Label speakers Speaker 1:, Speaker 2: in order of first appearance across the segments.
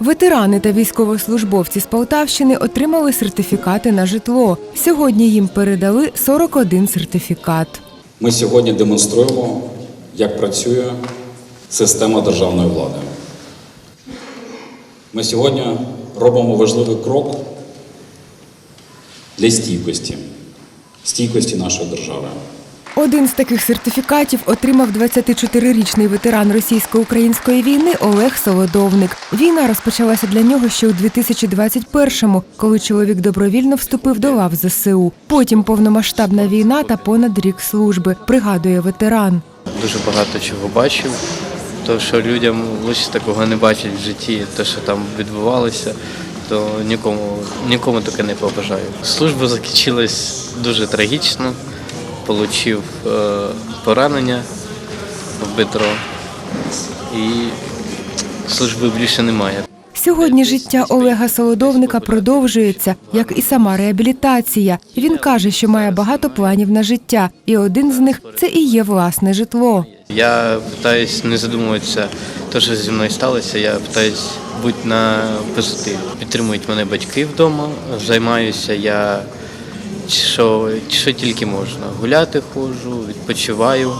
Speaker 1: Ветерани та військовослужбовці з Полтавщини отримали сертифікати на житло. Сьогодні їм передали 41 сертифікат.
Speaker 2: Ми сьогодні демонструємо, як працює система державної влади. Ми сьогодні робимо важливий крок для стійкості, стійкості нашої держави.
Speaker 1: Один з таких сертифікатів отримав 24-річний ветеран російсько-української війни Олег Солодовник. Війна розпочалася для нього ще у 2021-му, коли чоловік добровільно вступив до лав ЗСУ. Потім повномасштабна війна та понад рік служби, пригадує ветеран.
Speaker 3: Дуже багато чого бачив. То, що людям лише такого не бачать в житті, те, що там відбувалося, то нікому, нікому таке не побажаю. Служба закінчилась дуже трагічно. Получив е, поранення в бедро і служби більше немає.
Speaker 1: Сьогодні життя Олега Солодовника продовжується, як і сама реабілітація. Він каже, що має багато планів на життя, і один з них це і є власне житло.
Speaker 3: Я намагаюся не задумуватися, те, що зі мною сталося, я намагаюся бути на позитиві. Підтримують мене батьки вдома, займаюся я що, що тільки можна. Гуляти ходжу, відпочиваю,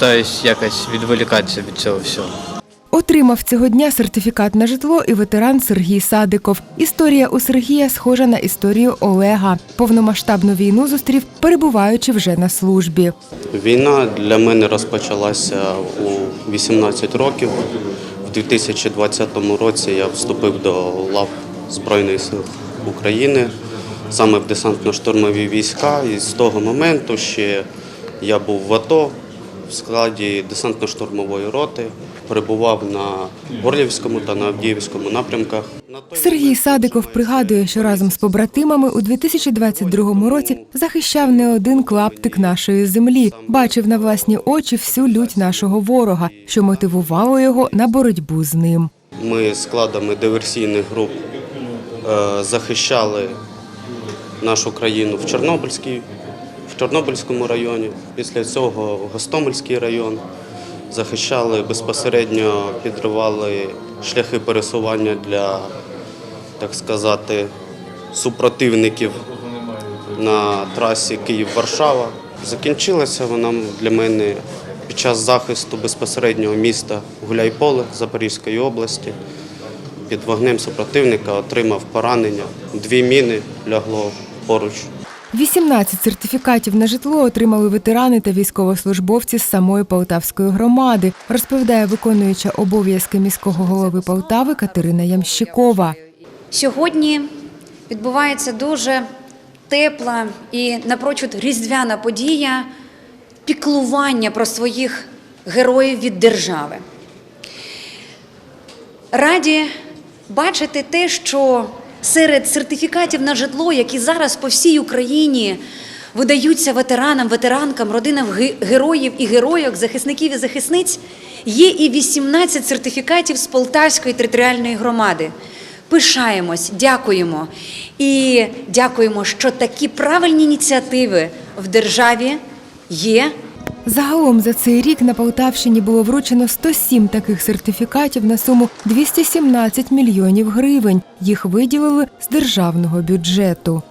Speaker 3: намагаюся якось відволікатися від цього всього.
Speaker 1: Отримав цього дня сертифікат на житло і ветеран Сергій Садиков. Історія у Сергія схожа на історію Олега. Повномасштабну війну зустрів, перебуваючи вже на службі.
Speaker 4: Війна для мене розпочалася у 18 років. В 2020 році я вступив до лав Збройних сил України, саме в десантно-штурмові війська. І з того моменту ще я був в АТО в складі десантно-штурмової роти, перебував на Горлівському та на Авдіївському напрямках.
Speaker 1: Сергій Садиков пригадує, що разом з побратимами у 2022 році захищав не один клаптик нашої землі, бачив на власні очі всю лють нашого ворога, що мотивувало його на боротьбу з ним.
Speaker 4: Ми складами диверсійних груп е, захищали нашу країну в Чорнобильській, в Чорнобильському районі, після цього Гостомельський район. Захищали безпосередньо, підривали шляхи пересування для, так сказати, супротивників на трасі Київ-Варшава. Закінчилася вона для мене під час захисту безпосереднього міста Гуляйполе Запорізької області. Під вогнем супротивника отримав поранення. Дві міни лягло поруч.
Speaker 1: 18 сертифікатів на житло отримали ветерани та військовослужбовці з самої Полтавської громади, розповідає виконуюча обов'язки міського голови Полтави Катерина Ямщикова.
Speaker 5: Сьогодні відбувається дуже тепла і напрочуд різдвяна подія піклування про своїх героїв від держави. Раді бачити те, що серед сертифікатів на житло, які зараз по всій Україні видаються ветеранам, ветеранкам, родинам ге- героїв і героїк, захисників і захисниць, є і 18 сертифікатів з Полтавської територіальної громади. Пишаємось, дякуємо і дякуємо, що такі правильні ініціативи в державі є.
Speaker 1: Загалом за цей рік на Полтавщині було вручено 107 таких сертифікатів на суму 217 мільйонів гривень. Їх виділили з державного бюджету.